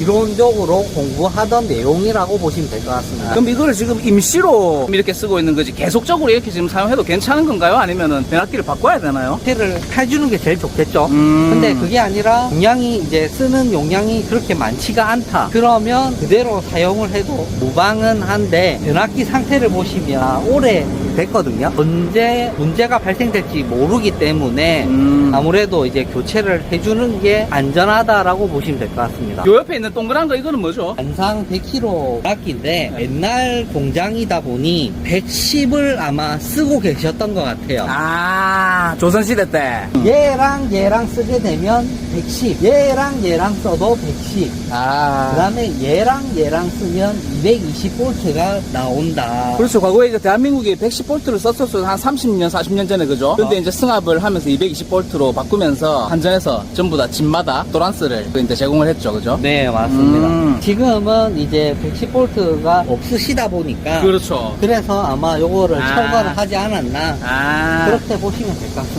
이론적으로 공부하던 내용이라고 보시면 될 것 같습니다. 그럼 이거를 지금 임시로 이렇게 쓰고 있는 거지 계속적으로 이렇게 지금 사용해도 괜찮은 건가요? 아니면은 변압기를 바꿔야 되나요? 상태를 해주는 게 제일 좋겠죠. 음. 근데 그게 아니라 용량이 이제 쓰는 용량이 그렇게 많지가 않다. 그러면 그대로 사용을 해도 무방은 한데 변압기 상태를 보시면 오래 됐거든요. 언제 문제가 발생될지 모르기 때문에 음. 아무래도 이제 교체를 해주는 게 안전하다라고 보시면 될 것 같습니다. 요 옆에 있는 동그란 거 이거는 뭐죠? 안상 100kg 바퀴인데 옛날 공장이다 보니 110을 아마 쓰고 계셨던 것 같아요. 아 조선시대 때. 얘랑 얘랑 쓰게 되면 110 얘랑 얘랑 써도 110 아. 그 다음에 얘랑 얘랑 쓰면 220볼트가 나온다 그렇죠. 과거에 이제 대한민국이 110볼트를 썼었어요. 한 30년, 40년 전에 그죠? 근데 이제 승합을 하면서 220볼트로 바꾸면서 한전에서 전부 다 집마다 도란스를 그 이제 제공을 했죠. 그죠? 네 맞습니다 음. 지금은 이제 110볼트가 없으시다 보니까 그렇죠. 그래서 아마 요거를 아. 철거를 하지 않았나 아. 그렇게 보시면 될 것 같습니다